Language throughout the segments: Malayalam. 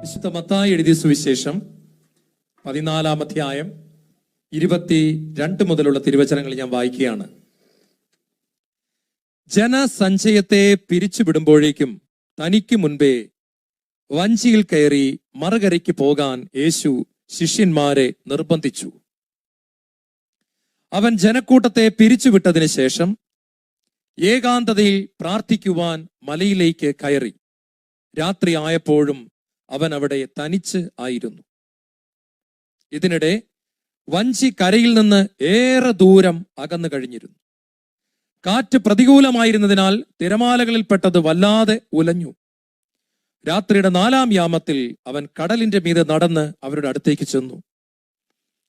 വിശുദ്ധ മത്തായി എഴുതിയ സുവിശേഷം പതിനാലാം അധ്യായം ഇരുപത്തി രണ്ട് മുതലുള്ള തിരുവചനങ്ങൾ ഞാൻ വായിക്കുകയാണ്. ജനസഞ്ചയത്തെ പിരിച്ചുവിടുമ്പോഴേക്കും തനിക്ക് മുൻപേ വഞ്ചിയിൽ കയറി മറുകരയ്ക്ക് പോകാൻ യേശു ശിഷ്യന്മാരെ നിർബന്ധിച്ചു. അവൻ ജനക്കൂട്ടത്തെ പിരിച്ചുവിട്ടതിന് ശേഷം ഏകാന്തതയിൽ പ്രാർത്ഥിക്കുവാൻ മലയിലേക്ക് കയറി. രാത്രി ആയപ്പോഴും അവൻ അവിടെ തനിച്ച് ആയിരുന്നു. ഇതിനിടെ വഞ്ചി കരയിൽ നിന്ന് ഏറെ ദൂരം അകന്നു കഴിഞ്ഞിരുന്നു. കാറ്റ് പ്രതികൂലമായിരുന്നതിനാൽ തിരമാലകളിൽ തിരമാലകളിൽപ്പെട്ടത് വല്ലാതെ ഉലഞ്ഞു. രാത്രിയുടെ നാലാം യാമത്തിൽ അവൻ കടലിന്റെ മീതെ നടന്ന് അവരുടെ അടുത്തേക്ക് ചെന്നു.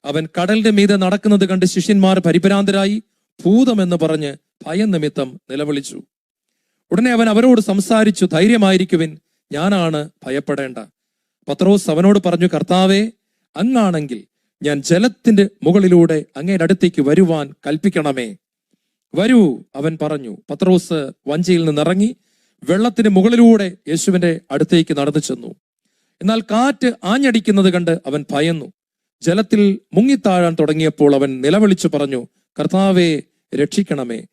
അവൻ കടലിന്റെ മീതെ നടക്കുന്നത് കണ്ട് ശിഷ്യന്മാർ പരിഭ്രാന്തരായി ഭൂതമെന്ന് പറഞ്ഞ് ഭയം നിമിത്തം നിലവിളിച്ചു. ഉടനെ അവൻ അവരോട് സംസാരിച്ചു ധൈര്യമായിരിക്കുവിൻ ഞാനാണ് ഭയപ്പെടേണ്ട. പത്രോസ് അവനോട് പറഞ്ഞു കർത്താവേ അങ്ങാണെങ്കിൽ ഞാൻ ജലത്തിന്റെ മുകളിലൂടെ അങ്ങയുടെ അടുത്തേക്ക് വരുവാൻ കൽപ്പിക്കണമേ. വരൂ അവൻ പറഞ്ഞു. പത്രോസ് വഞ്ചിയിൽ നിന്നിറങ്ങി വെള്ളത്തിന് മുകളിലൂടെ യേശുവിന്റെ അടുത്തേക്ക് നടന്നു ചെന്നു. എന്നാൽ കാറ്റ് ആഞ്ഞടിക്കുന്നത് കണ്ട് അവൻ ഭയന്നു. ജലത്തിൽ മുങ്ങിത്താഴാൻ തുടങ്ങിയപ്പോൾ അവൻ നിലവിളിച്ചു പറഞ്ഞു കർത്താവെ രക്ഷിക്കണമേ.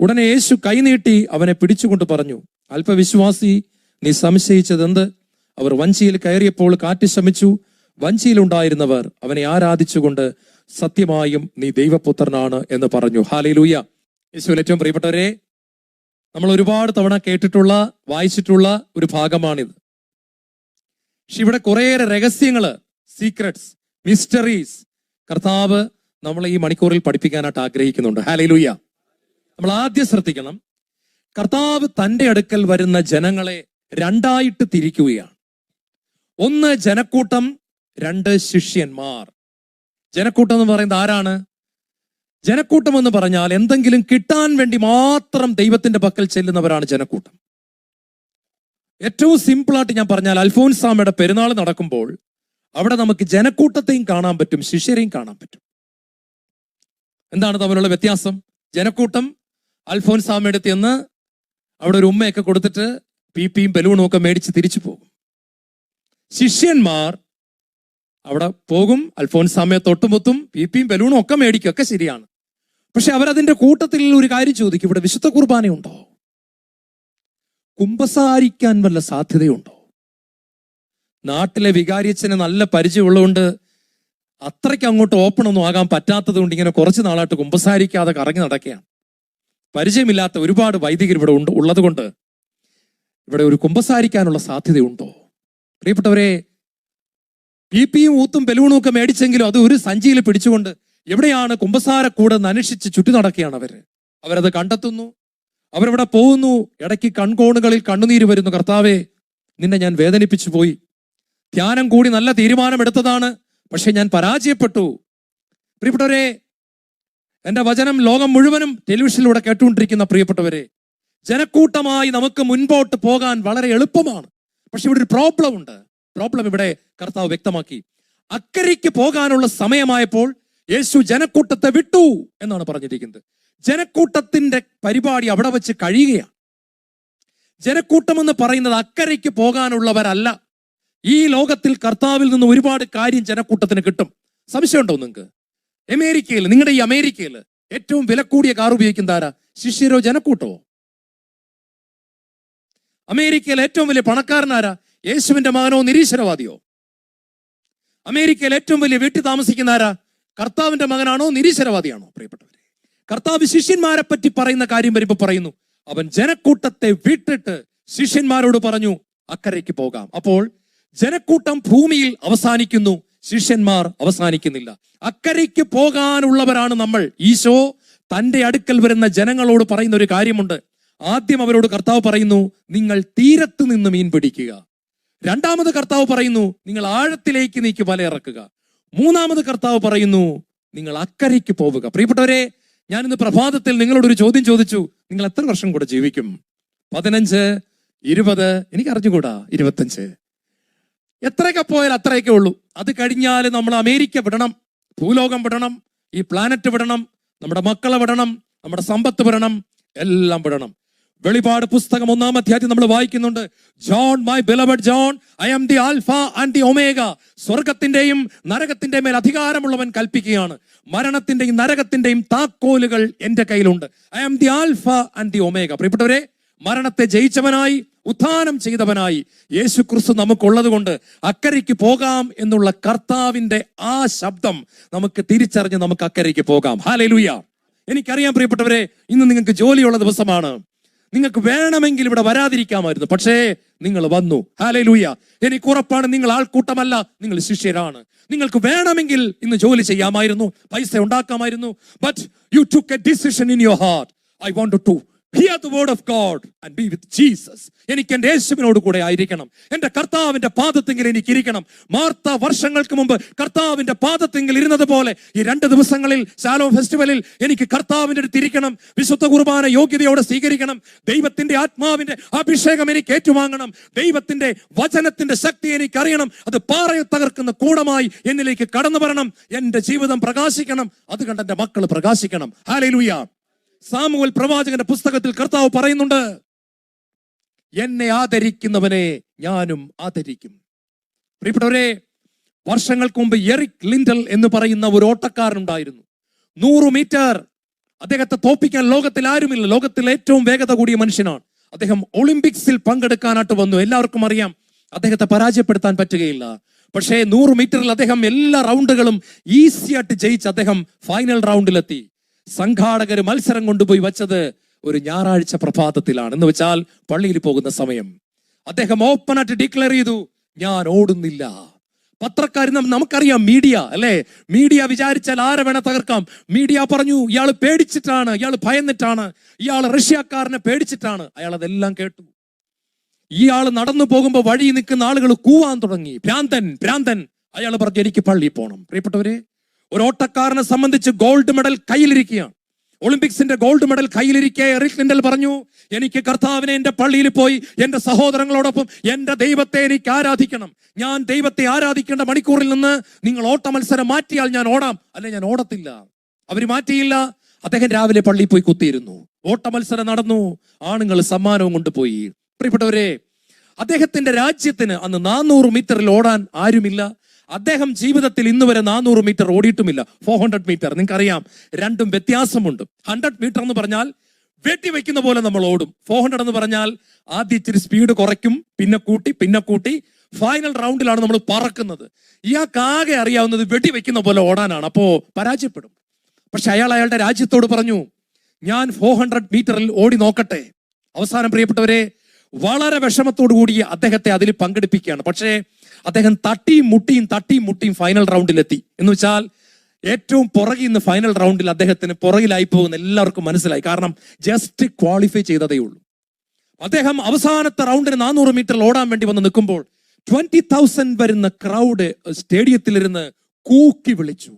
ഉടനെ യേശു കൈനീട്ടി അവനെ പിടിച്ചുകൊണ്ട് പറഞ്ഞു അല്പവിശ്വാസി നീ സംശയിച്ചതെന്ത്? അവർ വഞ്ചിയിൽ കയറിയപ്പോൾ കാറ്റ് ശമിച്ചു. വഞ്ചിയിലുണ്ടായിരുന്നവർ അവനെ ആരാധിച്ചുകൊണ്ട് സത്യമായും നീ ദൈവപുത്രനാണ് എന്ന് പറഞ്ഞു. ഹാലയിലൂയ യേശുവിൽ ഏറ്റവും പ്രിയപ്പെട്ടവരെ നമ്മൾ ഒരുപാട് തവണ കേട്ടിട്ടുള്ള വായിച്ചിട്ടുള്ള ഒരു ഭാഗമാണിത്. പക്ഷെ ഇവിടെ കുറേയേറെ രഹസ്യങ്ങൾ സീക്രട്സ് മിസ്റ്ററീസ് കർത്താവ് നമ്മൾ ഈ മണിക്കൂറിൽ പഠിപ്പിക്കാനായിട്ട് ആഗ്രഹിക്കുന്നുണ്ട്. ഹാലയിലൂയ നമ്മൾ ആദ്യം ശ്രദ്ധിക്കണം. കർത്താവ് തന്റെ അടുക്കൽ വരുന്ന ജനങ്ങളെ രണ്ടായിട്ട് തിരിക്കുകയാണ്. ഒന്ന് ജനക്കൂട്ടം രണ്ട് ശിഷ്യന്മാർ. ജനക്കൂട്ടം എന്ന് പറയുന്നത് ആരാണ്? ജനക്കൂട്ടം എന്ന് പറഞ്ഞാൽ എന്തെങ്കിലും കിട്ടാൻ വേണ്ടി മാത്രം ദൈവത്തിന്റെ പക്കൽ ചെല്ലുന്നവരാണ് ജനക്കൂട്ടം. ഏറ്റവും സിമ്പിളായിട്ട് ഞാൻ പറഞ്ഞാൽ അൽഫോൻസാമയുടെ പെരുന്നാൾ നടക്കുമ്പോൾ അവിടെ നമുക്ക് ജനക്കൂട്ടത്തെയും കാണാൻ പറ്റും ശിഷ്യരെയും കാണാൻ പറ്റും. എന്താണ് തമ്മിലുള്ള വ്യത്യാസം? ജനക്കൂട്ടം അൽഫോൻസാമയുടെ ചെന്ന് അവിടെ ഒരു ഉമ്മയൊക്കെ കൊടുത്തിട്ട് പി ബലൂണും ഒക്കെ മേടിച്ച് തിരിച്ചു പോകും. ശിഷ്യന്മാർ അവിടെ പോകും. അൽഫോൻസാമയെ തൊട്ടുമുത്തും പി പിയും ബലൂണും ഒക്കെ മേടിക്കും. ഒക്കെ ശരിയാണ്. പക്ഷെ അവരതിന്റെ കൂട്ടത്തിൽ ഒരു കാര്യം ചോദിക്കും. ഇവിടെ വിശുദ്ധ കുർബാനയുണ്ടോ കുമ്പസാരിക്കാൻ വല്ല സാധ്യതയുണ്ടോ? നാട്ടിലെ വികാരിയച്ഛന് നല്ല പരിചയമുള്ളതുകൊണ്ട് അത്രയ്ക്ക് അങ്ങോട്ട് ഓപ്പൺ ഒന്നും ആകാൻ പറ്റാത്തത് കൊണ്ട് ഇങ്ങനെ കുറച്ച് നാളായിട്ട് കുമ്പസാരിക്കാതെ കറങ്ങി നടക്കുകയാണ്. പരിചയമില്ലാത്ത ഒരുപാട് വൈദികർ ഇവിടെ ഉണ്ട്. ഉള്ളത് കൊണ്ട് ഇവിടെ ഒരു കുമ്പസാരിക്കാനുള്ള സാധ്യതയുണ്ടോ? പ്രിയപ്പെട്ടവരെ പി പിയും ഊത്തും ബലൂണും ഒക്കെ മേടിച്ചെങ്കിലും അത് ഒരു സഞ്ചിയിൽ പിടിച്ചുകൊണ്ട് എവിടെയാണ് കുമ്പസാരക്കൂടെ അന്വേഷിച്ച് ചുറ്റി നടക്കുകയാണ് അവർ. അവരത് കണ്ടെത്തുന്നു. അവരവിടെ പോകുന്നു. ഇടയ്ക്ക് കൺകോണുകളിൽ കണ്ണുനീര് വരുന്നു. കർത്താവെ നിന്നെ ഞാൻ വേദനിപ്പിച്ചു പോയി. ധ്യാനം കൂടി നല്ല തീരുമാനമെടുത്തതാണ്. പക്ഷെ ഞാൻ പരാജയപ്പെട്ടു. പ്രിയപ്പെട്ടവരെ എന്റെ വചനം ലോകം മുഴുവനും ടെലിവിഷനിലൂടെ കേട്ടുകൊണ്ടിരിക്കുന്ന പ്രിയപ്പെട്ടവരെ ജനക്കൂട്ടമായി നമുക്ക് മുൻപോട്ട് പോകാൻ വളരെ എളുപ്പമാണ്. പക്ഷെ ഇവിടെ ഒരു പ്രോബ്ലം ഉണ്ട്. പ്രോബ്ലം ഇവിടെ കർത്താവ് വ്യക്തമാക്കി. അക്കരയ്ക്ക് പോകാനുള്ള സമയമായപ്പോൾ യേശു ജനക്കൂട്ടത്തെ വിട്ടു എന്നാണ് പറഞ്ഞിരിക്കുന്നത്. ജനക്കൂട്ടത്തിന്റെ പരിപാടി അവിടെ വെച്ച് കഴിയുകയാണ്. ജനക്കൂട്ടം എന്ന് പറയുന്നത് അക്കരയ്ക്ക് പോകാനുള്ളവരല്ല. ഈ ലോകത്തിൽ കർത്താവിൽ നിന്ന് ഒരുപാട് കാര്യം ജനക്കൂട്ടത്തിന് കിട്ടും. സംശയമുണ്ടോ നിങ്ങൾക്ക്? അമേരിക്കയിൽ നിങ്ങളുടെ ഈ അമേരിക്കയിൽ ഏറ്റവും വില കൂടിയ കാർ ഉപയോഗിക്കുന്ന ആരാ? ശിഷ്യരോ ജനക്കൂട്ടമോ അമേരിക്കയിൽ ഏറ്റവും വലിയ പണക്കാരനാരാ? യേശുവിന്റെ മകനോ നിരീശ്വരവാദിയോ? അമേരിക്കയിൽ ഏറ്റവും വലിയ വീട്ടിൽ താമസിക്കുന്ന ആരാ കർത്താവിന്റെ മകനാണോ നിരീശ്വരവാദിയാണോ? പ്രിയപ്പെട്ടവരെ കർത്താവ് ശിഷ്യന്മാരെ പറ്റി പറയുന്ന കാര്യം വരുമ്പോ പറയുന്നു അവൻ ജനക്കൂട്ടത്തെ വിട്ടിട്ട് ശിഷ്യന്മാരോട് പറഞ്ഞു അക്കരയ്ക്ക് പോകാം. അപ്പോൾ ജനക്കൂട്ടം ഭൂമിയിൽ അവസാനിക്കുന്നു ശിഷ്യന്മാർ അവസാനിക്കുന്നില്ല. അക്കരയ്ക്ക് പോകാനുള്ളവരാണ് നമ്മൾ. ഈശോ തന്റെ അടുക്കൽ വരുന്ന ജനങ്ങളോട് പറയുന്ന ഒരു കാര്യമുണ്ട്. ആദ്യം അവരോട് കർത്താവ് പറയുന്നു നിങ്ങൾ തീരത്ത് നിന്ന് മീൻ പിടിക്കുക. രണ്ടാമത് കർത്താവ് പറയുന്നു നിങ്ങൾ ആഴത്തിലേക്ക് നീക്കി വല ഇറക്കുക. മൂന്നാമത് കർത്താവ് പറയുന്നു നിങ്ങൾ അക്കരയ്ക്ക് പോവുക. പ്രിയപ്പെട്ടവരെ ഞാൻ ഇന്ന് പ്രഭാതത്തിൽ നിങ്ങളോട് ഒരു ചോദ്യം ചോദിച്ചു നിങ്ങൾ എത്ര വർഷം കൂടെ ജീവിക്കും? പതിനഞ്ച് ഇരുപത് എനിക്ക് അറിഞ്ഞുകൂടാ ഇരുപത്തഞ്ച്. എത്രയൊക്കെ പോയാൽ അത്രയൊക്കെ ഉള്ളൂ. അത് കഴിഞ്ഞാൽ നമ്മൾ അമേരിക്ക വിടണം ഭൂലോകം വിടണം ഈ പ്ലാനറ്റ് വിടണം നമ്മുടെ മക്കളെ വിടണം നമ്മുടെ സമ്പത്ത് വിടണം എല്ലാം വിടണം. വെളിപാട് പുസ്തകം ഒന്നാം അധ്യായത്തിൽ നമ്മൾ വായിക്കുന്നുണ്ട്. John my beloved John I am the alpha and the omega സ്വർഗത്തിന്റെയും നരകത്തിന്റെ മേൽ അധികാരമുള്ളവൻ കൽപ്പിക്കുകയാണ്. മരണത്തിന്റെയും നരകത്തിന്റെയും താക്കോലുകൾ എന്റെ കയ്യിലുണ്ട്. I am the alpha and the omega പ്രിയപ്പെട്ടവരെ മരണത്തെ ജയിച്ചവനായി ഉത്ഥാനം ചെയ്തവനായി യേശു ക്രിസ്തു നമുക്കുള്ളത് കൊണ്ട് അക്കരയ്ക്ക് പോകാം എന്നുള്ള കർത്താവിന്റെ ആ ശബ്ദം നമുക്ക് തിരിച്ചറിഞ്ഞ് നമുക്ക് അക്കരയ്ക്ക് പോകാം. ഹാലേ ലൂയ എനിക്കറിയാം പ്രിയപ്പെട്ടവരെ ഇന്ന് നിങ്ങൾക്ക് ജോലിയുള്ള ദിവസമാണ്. നിങ്ങൾക്ക് വേണമെങ്കിൽ ഇവിടെ വരാതിരിക്കാമായിരുന്നു. പക്ഷേ നിങ്ങൾ വന്നു. ഹാലേ ലൂയ എനിക്ക് ഉറപ്പാണ് നിങ്ങൾ ആൾക്കൂട്ടമല്ല. നിങ്ങൾ ശിഷ്യരാണ്. നിങ്ങൾക്ക് വേണമെങ്കിൽ ഇന്ന് ജോലി ചെയ്യാമായിരുന്നു. പൈസ ഉണ്ടാക്കാമായിരുന്നു. But you took a decision in your heart I want to hear the word of God and be with Jesus എനിക്ക് എന്റെ യേശുവിനോട് കൂടെ ആയിരിക്കണം. എന്റെ കർത്താവിന്റെ പാദത്തെങ്കിൽ എനിക്ക് ഇരിക്കണം മാർത്ത വർഷങ്ങൾക്ക് മുമ്പ് കർത്താവിന്റെ പാദത്തെങ്കിൽ ഇരുന്നത് പോലെ ഈ രണ്ട് ദിവസങ്ങളിൽ ശാലോ ഫെസ്റ്റിവലിൽ എനിക്ക് കർത്താവിന്റെ അടുത്ത് ഇരിക്കണം. വിശുദ്ധ കുർബാന യോഗ്യതയോടെ സ്വീകരിക്കണം. ദൈവത്തിന്റെ ആത്മാവിന്റെ അഭിഷേകം എനിക്ക് ഏറ്റുവാങ്ങണം. ദൈവത്തിന്റെ വചനത്തിന്റെ ശക്തി എനിക്ക് അറിയണം അത് പാറയെ തകർക്കുന്ന കൂടമായി എന്നിലേക്ക് കടന്നു വരണം എന്റെ ജീവിതം പ്രകാശിക്കണം. അത് കണ്ട് എന്റെ മക്കൾ പ്രകാശിക്കണം. ഹാലൂയ സാമുവൽ പ്രവാചകന്റെ പുസ്തകത്തിൽ കർത്താവ് പറയുന്നുണ്ട് എന്നെ ആദരിക്കുന്നവനെ ഞാനും ആദരിക്കും. പ്രിയപ്പെട്ടവരെ വർഷങ്ങൾക്ക് മുമ്പ് എറിക് ലിൻഡൽ എന്ന് പറയുന്ന ഒരു ഓട്ടക്കാരനുണ്ടായിരുന്നു നൂറ് മീറ്റർ. അദ്ദേഹത്തെ തോപ്പിക്കാൻ ലോകത്തിൽ ആരുമില്ല. ലോകത്തിൽ ഏറ്റവും വേഗത കൂടിയ മനുഷ്യനാണ്. അദ്ദേഹം ഒളിമ്പിക്സിൽ പങ്കെടുക്കാനായിട്ട് വന്നു. എല്ലാവർക്കും അറിയാം അദ്ദേഹത്തെ പരാജയപ്പെടുത്താൻ പറ്റുകയില്ല. പക്ഷേ നൂറ് മീറ്ററിൽ അദ്ദേഹം എല്ലാ റൗണ്ടുകളും ഈസിയായിട്ട് ജയിച്ച് അദ്ദേഹം ഫൈനൽ റൗണ്ടിലെത്തി. സംഘാടകർ മത്സരം കൊണ്ടുപോയി വച്ചത് ഒരു ഞായറാഴ്ച പ്രഭാതത്തിലാണ്. എന്ന് വെച്ചാൽ പള്ളിയിൽ പോകുന്ന സമയം. അദ്ദേഹം ഓപ്പൺ ആയിട്ട് ഡിക്ലെയർ ചെയ്തു ഞാൻ ഓടുന്നില്ല. പത്രക്കാർ നമുക്കറിയാം മീഡിയ അല്ലെ? മീഡിയ വിചാരിച്ചാൽ ആരെ വേണ തകർക്കാം. മീഡിയ പറഞ്ഞു ഇയാൾ പേടിച്ചിട്ടാണ് ഇയാൾ ഭയന്നിട്ടാണ് ഇയാൾ റഷ്യക്കാരനെ പേടിച്ചിട്ടാണ്. അയാൾ അതെല്ലാം കേട്ടു. ഇയാൾ നടന്നു പോകുമ്പോൾ വഴി നിൽക്കുന്ന ആളുകൾ കൂവാൻ തുടങ്ങി. ഭ്രാന്തൻ ഭ്രാന്തൻ. അയാൾ പറഞ്ഞു എനിക്ക് പള്ളി പോണം. പ്രിയപ്പെട്ടവരെ ഒരു ഓട്ടക്കാരനെ സംബന്ധിച്ച് ഗോൾഡ് മെഡൽ കയ്യിലിരിക്കുകയാണ്. ഒളിമ്പിക്സിന്റെ ഗോൾഡ് മെഡൽ കയ്യിലിരിക്കെ എറിക് ലിൻഡൽ പറഞ്ഞു എനിക്ക് കർത്താവിനെ എന്റെ പള്ളിയിൽ പോയി എന്റെ സഹോദരങ്ങളോടൊപ്പം എന്റെ ദൈവത്തെ എനിക്ക് ആരാധിക്കണം. ഞാൻ ദൈവത്തെ ആരാധിക്കേണ്ട മണിക്കൂറിൽ നിന്ന് നിങ്ങൾ ഓട്ട മത്സരം മാറ്റിയാൽ ഞാൻ ഓടാം. അല്ലെ ഞാൻ ഓടത്തില്ല. അവർ മാറ്റിയില്ല. അദ്ദേഹം രാവിലെ പള്ളിയിൽ പോയി കുത്തിയിരുന്നു. ഓട്ട മത്സരം നടന്നു. ആണുങ്ങൾ സമ്മാനവും കൊണ്ടുപോയി. പ്രിയപ്പെട്ടവരെ അദ്ദേഹത്തിന്റെ രാജ്യത്തിന് അന്ന് നാനൂറ് മീറ്ററിൽ ഓടാൻ ആരുമില്ല. അദ്ദേഹം ജീവിതത്തിൽ ഇന്ന് വരെ നാനൂറ് മീറ്റർ ഓടിയിട്ടുമില്ല. ഫോർ ഹൺഡ്രഡ് മീറ്റർ നിങ്ങൾക്ക് അറിയാം രണ്ടും വ്യത്യാസമുണ്ട്. ഹൺഡ്രഡ് മീറ്റർ എന്ന് പറഞ്ഞാൽ വെട്ടിവെക്കുന്ന പോലെ നമ്മൾ ഓടും. ഫോർ ഹൺഡ്രഡ് എന്ന് പറഞ്ഞാൽ ആദ്യം ഇച്ചിരി സ്പീഡ് കുറയ്ക്കും പിന്നെ കൂട്ടി പിന്നെ കൂട്ടി ഫൈനൽ റൗണ്ടിലാണ് നമ്മൾ പറക്കുന്നത്. ഇയാൾക്കാകെ അറിയാവുന്നത് വെടിവെക്കുന്ന പോലെ ഓടാനാണ്. അപ്പോ പരാജയപ്പെടും. പക്ഷെ അയാൾ അയാളുടെ രാജ്യത്തോട് പറഞ്ഞു ഞാൻ ഫോർ ഹൺഡ്രഡ് മീറ്ററിൽ ഓടി നോക്കട്ടെ. അവസാനം പ്രിയപ്പെട്ടവരെ വളരെ വിഷമത്തോടു കൂടി അദ്ദേഹത്തെ അതിൽ പങ്കെടുപ്പിക്കുകയാണ്. പക്ഷേ അദ്ദേഹം തട്ടിയും മുട്ടിയും തട്ടിയും മുട്ടിയും ഫൈനൽ റൗണ്ടിലെത്തി എന്ന് വെച്ചാൽ ഏറ്റവും പുറകിൽ നിന്ന് ഫൈനൽ റൗണ്ടിൽ അദ്ദേഹത്തിന് പുറകിലായി പോകുന്ന എല്ലാവർക്കും മനസ്സിലായി. കാരണം ജസ്റ്റ് ക്വാളിഫൈ ചെയ്തതേ ഉള്ളൂ. അദ്ദേഹം അവസാനത്തെ റൗണ്ടിന് നാനൂറ് മീറ്റർ ഓടാൻ വേണ്ടി വന്ന് നിൽക്കുമ്പോൾ ട്വന്റി തൗസൻഡ് വരുന്ന ക്രൗഡ് സ്റ്റേഡിയത്തിലിരുന്ന് കൂക്കി വിളിച്ചു.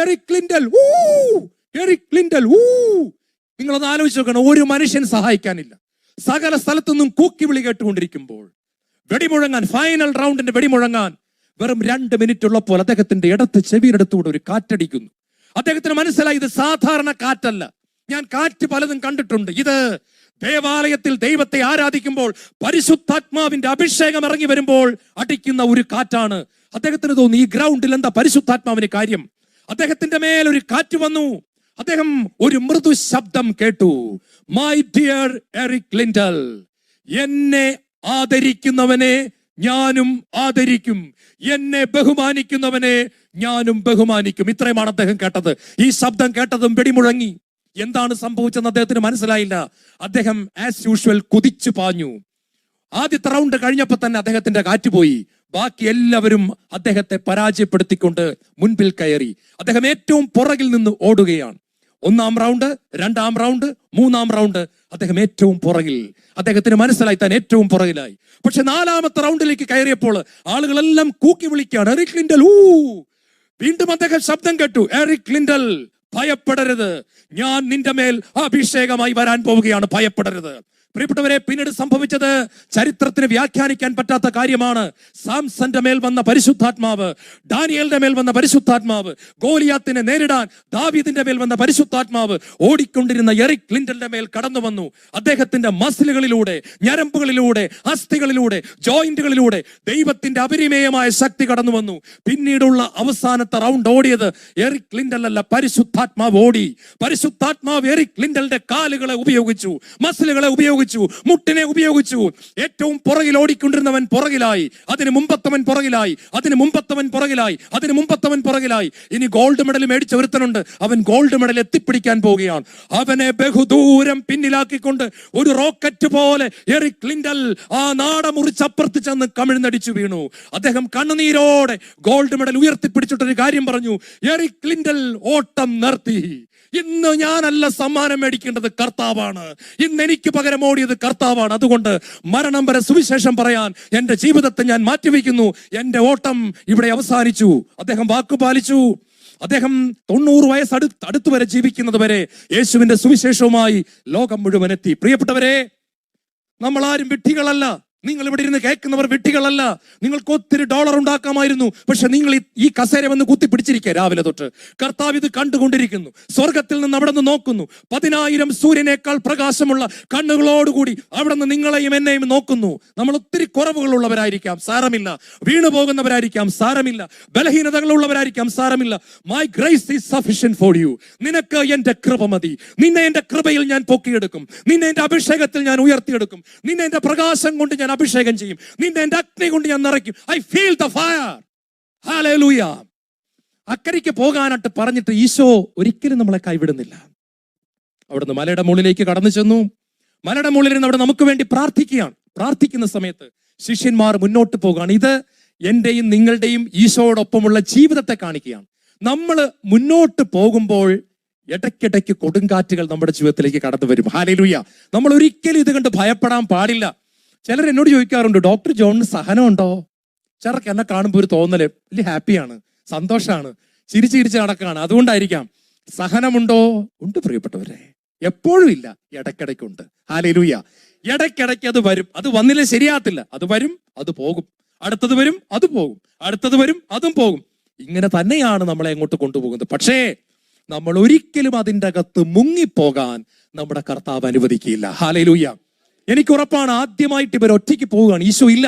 എറിക് ലിൻഡൽ ഊ! ലിൻഡൽ ഊ! നിങ്ങളൊന്ന് ആലോചിച്ച് നോക്കണം ഒരു മനുഷ്യൻ സഹായിക്കാനില്ല. സകല സ്ഥലത്തുനിന്നും കൂക്കി വിളി കേട്ടുകൊണ്ടിരിക്കുമ്പോൾ വെടിമുഴങ്ങാൻ ഫൈനൽ റൗണ്ടിന്റെ വെടിമുഴങ്ങാൻ വെറും രണ്ട് മിനിറ്റ് ഉള്ളപ്പോൾ അദ്ദേഹത്തിന്റെ ഇടത്ത് ചെവിയിടത്തൂടെ ഒരു കാറ്റടിക്കുന്നു. അദ്ദേഹത്തിന് മനസ്സിലായി ഇത് സാധാരണ കാറ്റല്ല. ഞാൻ കാറ്റ് പലതും കണ്ടിട്ടുണ്ട്. ഇത് ദേവാലയത്തിൽ ദൈവത്തെ ആരാധിക്കുമ്പോൾ പരിശുദ്ധാത്മാവിന്റെ അഭിഷേകം ഇറങ്ങി വരുമ്പോൾ അടിക്കുന്ന ഒരു കാറ്റാണ്. അദ്ദേഹത്തിന് തോന്നി ഈ ഗ്രൗണ്ടിൽ എന്താ പരിശുദ്ധാത്മാവിന് കാര്യം? അദ്ദേഹത്തിന്റെ മേൽ ഒരു കാറ്റ് വന്നു. അദ്ദേഹം ഒരു മൃദു ശബ്ദം കേട്ടു. മൈ ഡിയർ എറിക് ലിൻഡൽ എന്നെ ആദരിക്കുന്നവനെ ഞാനും ആദരിക്കും. എന്നെ ബഹുമാനിക്കുന്നവനെ ഞാനും ബഹുമാനിക്കും. ഇത്രയുമാണ് അദ്ദേഹം കേട്ടത്. ഈ ശബ്ദം കേട്ടതും വെടിമുഴങ്ങി. എന്താണ് സംഭവിച്ചെന്ന് അദ്ദേഹത്തിന് മനസ്സിലായില്ല. അദ്ദേഹം ആസ് യൂഷ്വൽ കുതിച്ചു പാഞ്ഞു. ആദ്യത്തെ റൗണ്ട് കഴിഞ്ഞപ്പോൾ തന്നെ അദ്ദേഹത്തിന്റെ കാറ്റ് പോയി. ബാക്കി എല്ലാവരും അദ്ദേഹത്തെ പരാജയപ്പെടുത്തിക്കൊണ്ട് മുൻപിൽ കയറി. അദ്ദേഹം ഏറ്റവും പുറകിൽ നിന്ന് ഓടുകയാണ്. ഒന്നാം റൗണ്ട് രണ്ടാം റൗണ്ട് മൂന്നാം റൗണ്ട്. അദ്ദേഹം ഏറ്റവും പുറകിൽ. അദ്ദേഹത്തിന് മനസ്സിലായി താൻ ഏറ്റവും പുറകിലായി. പക്ഷെ നാലാമത്തെ റൗണ്ടിലേക്ക് കയറിയപ്പോൾ ആളുകളെല്ലാം കൂക്കി വിളിക്കുകയാണ്. എറിക് ലിൻഡൽ ഊ! വീണ്ടും അദ്ദേഹം ശബ്ദം കേട്ടു. എറിക് ലിൻഡൽ ഭയപ്പെടരുത്. ഞാൻ നിന്റെ മേൽ അഭിഷേകമായി വരാൻ പോവുകയാണ്. ഭയപ്പെടരുത്. പ്രിയപ്പെട്ടവരെ പിന്നീട് സംഭവിച്ചത് ചരിത്രത്തിന് വ്യാഖ്യാനിക്കാൻ പറ്റാത്ത കാര്യമാണ്. സാംസന്റെ മേൽ വന്ന പരിശുദ്ധാത്മാവ് ഡാനിയലിന്റെ മേൽ വന്ന പരിശുദ്ധാത്മാവ് ഗോലിയാത്തിനെ നേരിടാൻ ദാവീദിന്റെ മേൽ വന്ന പരിശുദ്ധാത്മാവ് ഓടിക്കൊണ്ടിരുന്ന എറിക് ക്ലിന്റന്റെ മേൽ കടന്നു വന്നു. അദ്ദേഹത്തിന്റെ മസിലുകളിലൂടെ ഞരമ്പുകളിലൂടെ അസ്ഥികളിലൂടെ ജോയിന്റുകളിലൂടെ ദൈവത്തിന്റെ അപരിമേയമായ ശക്തി കടന്നു വന്നു. പിന്നീടുള്ള അവസാനത്തെ റൗണ്ട് ഓടിയത് എറിക് ക്ലിന്റൽ അല്ല പരിശുദ്ധാത്മാവ് ഓടി. പരിശുദ്ധാത്മാവ് എറിക് ക്ലിന്റലിന്റെ കാലുകളെ ഉപയോഗിച്ചു മസിലുകളെ ഉപയോഗിച്ചു. മുട്ടിനെ ഉപയോഗിച്ചു. ഏറ്റവും പുറകിൽ ഓടിക്കൊണ്ടിരുന്നവൻ പുറകിലായി. അതിന് മുമ്പത്തവൻ പുറകിലായി. അതിന് മുമ്പത്തവൻ പുറകിലായി. അതിന് മുമ്പത്തവൻ പുറകിലായി. ഇനി ഗോൾഡ് മെഡൽ മേടിച്ച ഒരുത്തനുണ്ട്. അവൻ ഗോൾഡ് മെഡൽ എത്തിപ്പിടിക്കാൻ പോവുകയാണ്. അവനെ ബഹുദൂരം പിന്നിലാക്കിക്കൊണ്ട് ഒരു റോക്കറ്റ് പോലെ എറിക് ലിൻഡൽ ആ നാട മുറിച്ചപ്പുറത്ത് ചെന്ന് കമിഴ്ന്നടിച്ചു വീണു. അദ്ദേഹം കണ്ണുനീരോടെ ഗോൾഡ് മെഡൽ ഉയർത്തിപ്പിടിച്ചിട്ടൊരു കാര്യം പറഞ്ഞു. എറിക് ലിൻഡൽ ഓട്ടം നിർത്തി. ഇന്ന് ഞാനല്ല സമ്മാനം മേടിക്കേണ്ടത് കർത്താവാണ്. ഇന്ന് എനിക്ക് പകരം ഓടിയത് കർത്താവാണ്. അതുകൊണ്ട് മരണം വരെ സുവിശേഷം പറയാൻ എന്റെ ജീവിതത്തെ ഞാൻ മാറ്റിവെക്കുന്നു. എന്റെ ഓട്ടം ഇവിടെ അവസാനിച്ചു. അദ്ദേഹം വാക്കു പാലിച്ചു. അദ്ദേഹം തൊണ്ണൂറ് വയസ്സ് അടുത്ത് അടുത്ത് വരെ ജീവിക്കുന്നത് വരെ യേശുവിന്റെ സുവിശേഷവുമായി ലോകം മുഴുവൻ എത്തി. പ്രിയപ്പെട്ടവരെ നമ്മൾ ആരും വിഡ്ഢികളല്ല. നിങ്ങൾ ഇവിടെ ഇരുന്ന് കേൾക്കുന്നവർ വെട്ടികളല്ല നിങ്ങൾക്ക് ഒത്തിരി ഡോളർ ഉണ്ടാക്കാമായിരുന്നു. പക്ഷെ നിങ്ങൾ ഈ- കസേര വന്ന് കുത്തി പിടിച്ചിരിക്കുക രാവിലെ തൊട്ട്. കർത്താവ് ഇത് കണ്ടുകൊണ്ടിരിക്കുന്നു. സ്വർഗത്തിൽ നിന്ന് അവിടെ നിന്ന് നോക്കുന്നു. പതിനായിരം സൂര്യനേക്കാൾ പ്രകാശമുള്ള കണ്ണുകളോടുകൂടി അവിടെ നിന്ന് നിങ്ങളെയും എന്നെയും നോക്കുന്നു. നമ്മൾ ഒത്തിരി കുറവുകളുള്ളവരായിരിക്കാം. സാരമില്ല. വീണു പോകുന്നവരായിരിക്കാം. സാരമില്ല. ബലഹീനതകളുള്ളവരായിരിക്കാം. സാരമില്ല. My grace is sufficient for you നിനക്ക് എന്റെ കൃപ മതി. നിന്നെ എന്റെ കൃപയിൽ ഞാൻ പൊക്കിയെടുക്കും. നിന്നെ എന്റെ അഭിഷേകത്തിൽ ഞാൻ ഉയർത്തിയെടുക്കും. നിന്നെ എന്റെ പ്രകാശം കൊണ്ട് ഞാൻ അഭിഷേകം ചെയ്യും. നിന്റെ എന്റെ അഗ്നി കൊണ്ട് ഞാൻ നിറയ്ക്കും. ഐ ഫീൽ ദ ഫയർ ഹാലൂയ അക്കരയ്ക്ക് പോകാനായിട്ട് പറഞ്ഞിട്ട് ഈശോ ഒരിക്കലും നമ്മളെ കൈവിടുന്നില്ല. അവിടുന്ന് മലയുടെ മുകളിലേക്ക് കടന്നു ചെന്നു. മലയുടെ മുകളിൽ നിന്ന് അവിടെ നമുക്ക് വേണ്ടി പ്രാർത്ഥിക്കുകയാണ്. പ്രാർത്ഥിക്കുന്ന സമയത്ത് ശിഷ്യന്മാർ മുന്നോട്ട് പോകുകയാണ് ഇത് എന്റെയും നിങ്ങളുടെയും ഈശോയോടൊപ്പമുള്ള ജീവിതത്തെ കാണിക്കുകയാണ്. നമ്മൾ മുന്നോട്ട് പോകുമ്പോൾ ഇടയ്ക്കിടയ്ക്ക് കൊടുങ്കാറ്റുകൾ നമ്മുടെ ജീവിതത്തിലേക്ക് കടന്നു വരും. ഹാലലുയ്യ നമ്മൾ ഒരിക്കലും ഇത് കണ്ട് ഭയപ്പെടാൻ പാടില്ല. ചിലർ എന്നോട് ചോദിക്കാറുണ്ട് ഡോക്ടർ ജോണിന് സഹനമുണ്ടോ ചിലർക്ക് എന്നെ കാണുമ്പോൾ ഒരു തോന്നൽ വലിയ ഹാപ്പിയാണ് സന്തോഷമാണ് ചിരിച്ച് ചിരിച്ച് നടക്കുകയാണ് അതുകൊണ്ടായിരിക്കാം. സഹനമുണ്ടോ? ഉണ്ട് പ്രിയപ്പെട്ടവരെ. എപ്പോഴും ഇല്ല ഇടയ്ക്കിടയ്ക്കുണ്ട്. ഹാലലൂയ ഇടയ്ക്കിടയ്ക്ക് അത് വരും. അത് വന്നില്ല ശരിയാകത്തില്ല. അത് വരും അത് പോകും. അടുത്തത് വരും അത് പോകും. അടുത്തത് വരും അതും പോകും. ഇങ്ങനെ തന്നെയാണ് നമ്മളെ അങ്ങോട്ട് കൊണ്ടുപോകുന്നത്. പക്ഷേ നമ്മൾ ഒരിക്കലും അതിന്റെ അകത്ത് മുങ്ങിപ്പോകാൻ നമ്മുടെ കർത്താവ് അനുവദിക്കില്ല ഹാലലൂയ എനിക്ക് ഉറപ്പാണ് ആദ്യമായിട്ട് ഇവർ ഒറ്റയ്ക്ക് പോവുകയാണ്. ഈശോ ഇല്ല.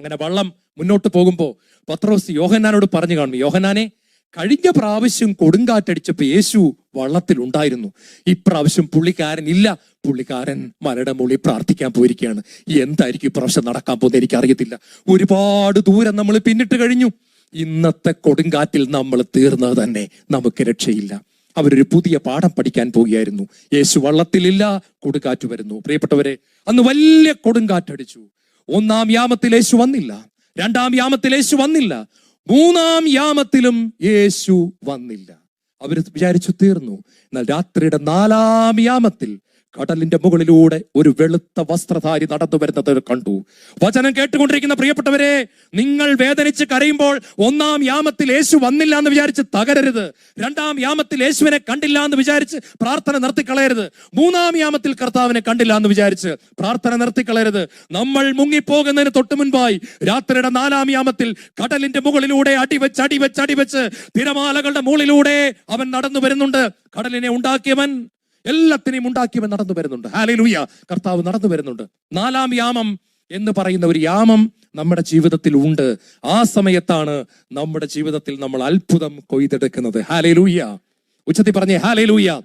അങ്ങനെ വള്ളം മുന്നോട്ട് പോകുമ്പോൾ പത്രോസ് യോഹന്നാനോട് പറഞ്ഞു കാണും യോഹന്നാനെ കഴിഞ്ഞ പ്രാവശ്യം കൊടുങ്കാറ്റടിച്ചപ്പോൾ യേശു വള്ളത്തിൽ ഉണ്ടായിരുന്നു. ഇപ്രാവശ്യം പുള്ളിക്കാരൻ ഇല്ല. പുള്ളിക്കാരൻ മലയുടെ പ്രാർത്ഥിക്കാൻ പോയിരിക്കുകയാണ്. എന്തായിരിക്കും ഇപ്രാവശ്യം നടക്കാൻ പോകുന്നത് എനിക്ക് അറിയത്തില്ല ഒരുപാട് ദൂരം നമ്മൾ പിന്നിട്ട് കഴിഞ്ഞു. ഇന്നത്തെ കൊടുങ്കാറ്റിൽ നമ്മൾ തീർന്നത് തന്നെ. നമുക്ക് രക്ഷയില്ല. അവരൊരു പുതിയ പാഠം പഠിക്കാൻ പോവുകയായിരുന്നു. യേശു വള്ളത്തിലില്ല കൊടുങ്കാറ്റ് വരുന്നു. പ്രിയപ്പെട്ടവരെ അന്ന് വലിയ കൊടുങ്കാറ്റടിച്ചു. ഒന്നാം യാമത്തിൽ യേശു വന്നില്ല. രണ്ടാം യാമത്തിൽ യേശു വന്നില്ല. മൂന്നാം യാമത്തിലും യേശു വന്നില്ല. അവർ വിചാരിച്ചു തീർന്നു. എന്നാൽ രാത്രിയുടെ നാലാം യാമത്തിൽ കടലിന്റെ മുകളിലൂടെ ഒരു വെളുത്ത വസ്ത്രധാരി നടന്നു വരുന്നത് കണ്ടു. വചനം കേട്ടുകൊണ്ടിരിക്കുന്ന പ്രിയപ്പെട്ടവരെ നിങ്ങൾ വേദനിച്ച് കരയുമ്പോൾ ഒന്നാം യാമത്തിൽ യേശു വന്നില്ല എന്ന് വിചാരിച്ച് തകരരുത്. രണ്ടാം യാമത്തിൽ യേശുവിനെ കണ്ടില്ല എന്ന് വിചാരിച്ച് പ്രാർത്ഥന നിർത്തിക്കളയരുത്. മൂന്നാം യാമത്തിൽ കർത്താവിനെ കണ്ടില്ല എന്ന് വിചാരിച്ച് പ്രാർത്ഥന നിർത്തിക്കളയരുത്. നമ്മൾ മുങ്ങിപ്പോകുന്നതിന് തൊട്ട് മുൻപായി രാത്രിയുടെ നാലാം യാമത്തിൽ കടലിന്റെ മുകളിലൂടെ അടിവെച്ച് അടിവെച്ച് അടിവെച്ച് തിരമാലകളുടെ മുകളിലൂടെ അവൻ നടന്നു വരുന്നുണ്ട്. കടലിനെ ഉണ്ടാക്കിയവൻ എല്ലാത്തിനെയും ഉണ്ടാക്കിയവൻ നടന്നു വരുന്നുണ്ട്. ഹാലലൂയ കർത്താവ് നടന്നു വരുന്നുണ്ട്. നാലാം യാമം എന്ന് പറയുന്ന ഒരു യാമം നമ്മുടെ ജീവിതത്തിൽ ഉണ്ട്. ആ സമയത്താണ് നമ്മുടെ ജീവിതത്തിൽ നമ്മൾ അത്ഭുതം കൊയ്തെടുക്കുന്നത്. ഹാലലൂയ ഉച്ചത്തിൽ പറഞ്ഞേ ഹാലലൂയ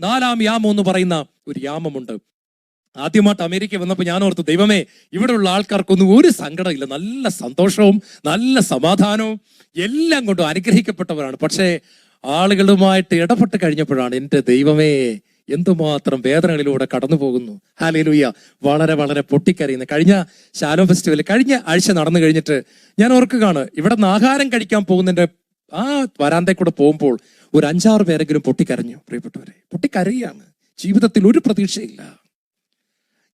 നാലാം യാമം എന്ന് പറയുന്ന ഒരു യാമമുണ്ട്. ആദ്യമായിട്ട് അമേരിക്ക വന്നപ്പോൾ ഞാൻ ഓർത്തു ദൈവമേ ഇവിടെയുള്ള ആൾക്കാർക്കൊന്നും ഒരു സങ്കടമില്ല. നല്ല സന്തോഷവും നല്ല സമാധാനവും എല്ലാം കൊണ്ടും അനുഗ്രഹിക്കപ്പെട്ടവരാണ്. പക്ഷേ ആളുകളുമായിട്ട് ഇടപെട്ട് കഴിഞ്ഞപ്പോഴാണ് എന്റെ ദൈവമേ എന്തുമാത്രം വേദനകളിലൂടെ കടന്നു പോകുന്നു. ഹാലേലൂയ വളരെ വളരെ പൊട്ടിക്കരയുന്നു. കഴിഞ്ഞ ശാലോ ഫെസ്റ്റിവൽ കഴിഞ്ഞ ആഴ്ച നടന്നു കഴിഞ്ഞിട്ട് ഞാൻ ഓർക്കുകയാണ് ഇവിടെ നിന്ന് ആഹാരം കഴിക്കാൻ പോകുന്നതിന്റെ ആ വരാന്തയിൽ കൂടെ പോകുമ്പോൾ ഒരു അഞ്ചാറ് പേരെങ്കിലും പൊട്ടിക്കരഞ്ഞു. പ്രിയപ്പെട്ടവരെ പൊട്ടിക്കരയാണ് ജീവിതത്തിൽ ഒരു പ്രതീക്ഷയില്ല.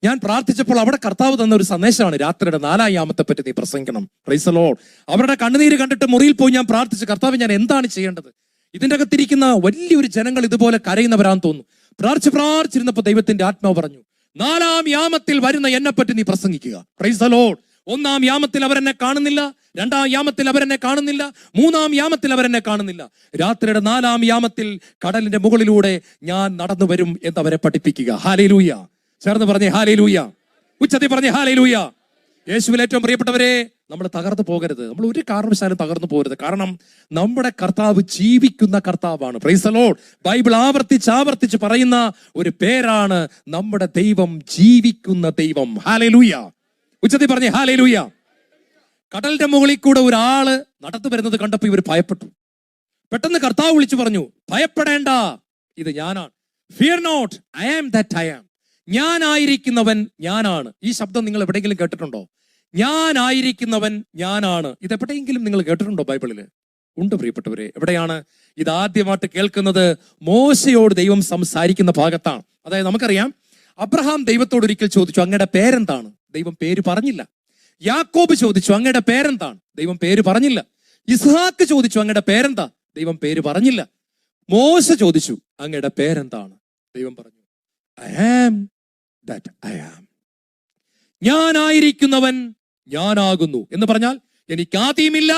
ഞാൻ പ്രാർത്ഥിച്ചപ്പോൾ അവിടെ കർത്താവ് തന്ന ഒരു സന്ദേശമാണ് രാത്രിയുടെ നാലായാമത്തെ പറ്റി നീ പ്രസംഗിക്കണം. പ്രൈസലോ അവരുടെ കണ്ണുനീര് കണ്ടിട്ട് മുറിയിൽ പോയി ഞാൻ പ്രാർത്ഥിച്ചു കർത്താവ് ഞാൻ എന്താണ് ചെയ്യേണ്ടത്? ഇതിന്റെ അകത്തിരിക്കുന്ന വലിയൊരു ജനങ്ങൾ ഇതുപോലെ കരയുന്നവരാന്ന് തോന്നുന്നു. പ്രാർത്ഥിച്ച് പ്രാർത്ഥിച്ചിരുന്നപ്പോൾ ദൈവത്തിന്റെ ആത്മാവ് പറഞ്ഞു നാലാം യാമത്തിൽ വരുന്ന എന്നെപ്പറ്റി നീ പ്രസംഗിക്കുക. ഒന്നാം യാമത്തിൽ അവരെന്നെ കാണുന്നില്ല രണ്ടാം യാമത്തിൽ അവരെന്നെ കാണുന്നില്ല മൂന്നാം യാമത്തിൽ അവരെന്നെ കാണുന്നില്ല. രാത്രിയുടെ നാലാം യാമത്തിൽ കടലിന്റെ മുകളിലൂടെ ഞാൻ നടന്നു വരും എന്ന് അവരെ പഠിപ്പിക്കുക. ലൂയ്യ ചേർന്ന് പറഞ്ഞേ ഹാലേലൂയ ഉച്ചത്തിൽ പറഞ്ഞേ ഹാലേലൂയ യേശുവിൽ ഏറ്റവും പ്രിയപ്പെട്ടവരെ നമ്മൾ തകർന്നു പോകരുത്. നമ്മൾ ഒരു കാരണവശാലും തകർന്നു പോകരുത്. കാരണം നമ്മുടെ കർത്താവ് ജീവിക്കുന്ന കർത്താവാണ്. പ്രൈസ് ലോഡ് ബൈബിൾ ആവർത്തിച്ച് ആവർത്തിച്ച് പറയുന്ന ഒരു പേരാണ് നമ്മുടെ ദൈവം ജീവിക്കുന്ന ദൈവം. ഹാലേലൂയ ഉച്ചത്തിൽ പറഞ്ഞേ ഹാലേലൂയ കടലിന്റെ മുകളിൽ കൂടെ ഒരാൾ നടന്നു വരുന്നത് കണ്ടപ്പോ ഇവർ ഭയപ്പെട്ടു. പെട്ടെന്ന് കർത്താവ് വിളിച്ചു പറഞ്ഞു ഭയപ്പെടേണ്ട. ഇത് ഞാനാണ്. Fear not I am that I am ഞാനായിരിക്കുന്നവൻ ഞാനാണ്. ഈ ശബ്ദം നിങ്ങൾ എവിടെയെങ്കിലും കേട്ടിട്ടുണ്ടോ? ഞാനായിരിക്കുന്നവൻ ഞാനാണ്. ഇത് എവിടെയെങ്കിലും നിങ്ങൾ കേട്ടിട്ടുണ്ടോ ബൈബിളിൽ? ഉണ്ട് പ്രിയപ്പെട്ടവരെ. എവിടെയാണ്? ഇത് ആദ്യമായിട്ട് കേൾക്കുന്നത് മോശയോട് ദൈവം സംസാരിക്കുന്ന ഭാഗത്താണ്. അതായത് നമുക്കറിയാം അബ്രഹാം ദൈവത്തോട് ഒരിക്കൽ ചോദിച്ചു അങ്ങയുടെ പേരെന്താണ്? ദൈവം പേര് പറഞ്ഞില്ല. യാക്കോബ് ചോദിച്ചു അങ്ങയുടെ പേരെന്താണ്? ദൈവം പേര് പറഞ്ഞില്ല. ഇസ്ഹാക്ക് ചോദിച്ചു അങ്ങയുടെ പേരെന്താ? ദൈവം പേര് പറഞ്ഞില്ല. മോശ ചോദിച്ചു അങ്ങയുടെ പേരെന്താണ്? ദൈവം പറഞ്ഞു I am that I am ഞാനായിരിക്കുന്നവൻ ഞാനാകുന്നു എന്ന് പറഞ്ഞാൽ എനിക്ക് ആദ്യമില്ല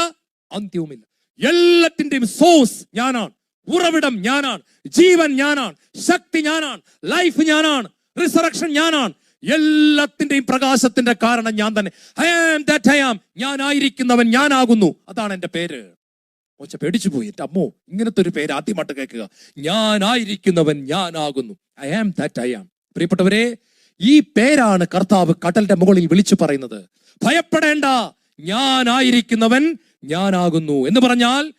അന്ത്യവുമില്ല. എല്ലാത്തിന്റെയും സോഴ്സ് ഞാനാണ്. ഉറവിടം ഞാനാണ്. ജീവൻ ഞാനാണ്. ശക്തി ഞാനാണ്. ലൈഫ് ഞാനാണ്. റിസറക്ഷൻ ഞാനാണ്. എല്ലാത്തിന്റെയും പ്രകാശത്തിന്റെ കാരണം ഞാൻ തന്നെ. I am that I am ഞാനായിരിക്കുന്നവൻ ഞാനാകുന്നു. അതാണ് എന്റെ പേര്. ഒച്ച പേടിച്ചു പോയി. എന്റെ അമ്മോ ഇങ്ങനത്തെ ഒരു പേര് ആദ്യമായിട്ട് കേൾക്കുക. ഞാനായിരിക്കുന്നവൻ ഞാനാകുന്നു. I am that I am പ്രിയപ്പെട്ടവരെ ഈ പേരാണ് കർത്താവ് കടലിന്റെ മുകളിൽ വിളിച്ചു പറയുന്നത്. ഭയപ്പെടേണ്ട ഞാനായിരിക്കുന്നവൻ ഞാനാകുന്നു എന്ന് പറഞ്ഞാൽ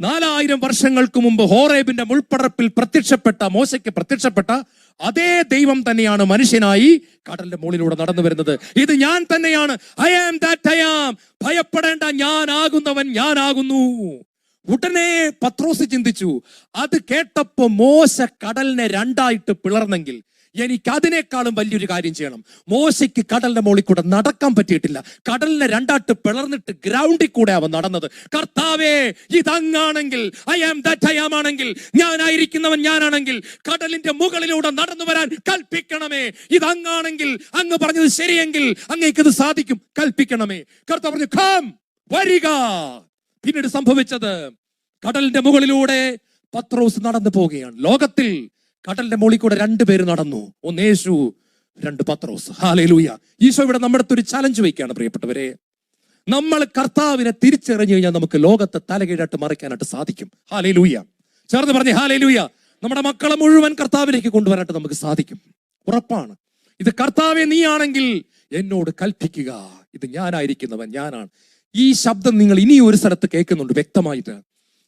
നാലായിരം വർഷങ്ങൾക്ക് മുമ്പ് ഹോറേബിന്റെ മുൾപ്പടർപ്പിൽ പ്രത്യക്ഷപ്പെട്ട മോശയ്ക്ക് പ്രത്യക്ഷപ്പെട്ട അതേ ദൈവം തന്നെയാണ് മനുഷ്യനായി കടലിന്റെ മുകളിലൂടെ നടന്നു വരുന്നത്. ഇത് ഞാൻ തന്നെയാണ്. I am that I am ഭയപ്പെടേണ്ട ഞാനാകുന്നവൻ ഞാനാകുന്നു. ഉടനെ പത്രോസ് ചിന്തിച്ചു അത് കേട്ടപ്പോ മോശ കടലിനെ രണ്ടായിട്ട് പിളർന്നെങ്കിൽ എനിക്ക് അതിനേക്കാളും വലിയൊരു കാര്യം ചെയ്യണം. മോശയ്ക്ക് കടലിന്റെ മുകളിൽ കൂടെ നടക്കാൻ പറ്റിയിട്ടില്ല. കടലിനെ രണ്ടാട്ട് പിളർന്നിട്ട് ഗ്രൗണ്ടിൽ കൂടെ അവൻ നടന്നത്. കർത്താവേ ഇതങ്ങാണെങ്കിൽ I am that I am ആണെങ്കിൽ ഞാനായിരിക്കുന്നവൻ ഞാനാണെങ്കിൽ കടലിന്റെ മുകളിലൂടെ നടന്നു വരാൻ കൽപ്പിക്കണമേ. ഇതങ്ങാണെങ്കിൽ അങ്ങ് പറഞ്ഞത് ശരിയെങ്കിൽ അങ്ങേക്ക് ഇത് സാധിക്കും. കൽപ്പിക്കണമേ. കർത്താവ് പറഞ്ഞു ഖാം വരിക. പിന്നീട് സംഭവിച്ചത് കടലിന്റെ മുകളിലൂടെ പത്രോസ് നടന്നു പോവുകയാണ്. ലോകത്തിൽ കടലിന്റെ മുകളിൽ കൂടെ രണ്ടുപേര് നടന്നു. ഒന്ന് യേശു രണ്ട് പത്രോസ്. ഹാലേലൂയ ഈശോ ഇവിടെ നമ്മുടെ അടുത്തൊരു ചലഞ്ച് വയ്ക്കുകയാണ് പ്രിയപ്പെട്ടവരെ. നമ്മൾ കർത്താവിനെ തിരിച്ചറിഞ്ഞു കഴിഞ്ഞാൽ നമുക്ക് ലോകത്തെ തലകീഴായിട്ട് മറിക്കാനായിട്ട് സാധിക്കും. ഹാലേലൂയ ചേർന്ന് പറഞ്ഞേ ഹാലേലൂയ നമ്മുടെ മക്കളെ മുഴുവൻ കർത്താവിലേക്ക് കൊണ്ടുവരാനായിട്ട് നമുക്ക് സാധിക്കും. ഉറപ്പാണ്. ഇത് കർത്താവെ നീയാണെങ്കിൽ എന്നോട് കൽപ്പിക്കുക. ഇത് ഞാനായിരിക്കുന്നവൻ ഞാനാണ്. ഈ ശബ്ദം നിങ്ങൾ ഇനി ഒരു സ്ഥലത്ത് കേൾക്കുന്നുണ്ട് വ്യക്തമായിട്ട്.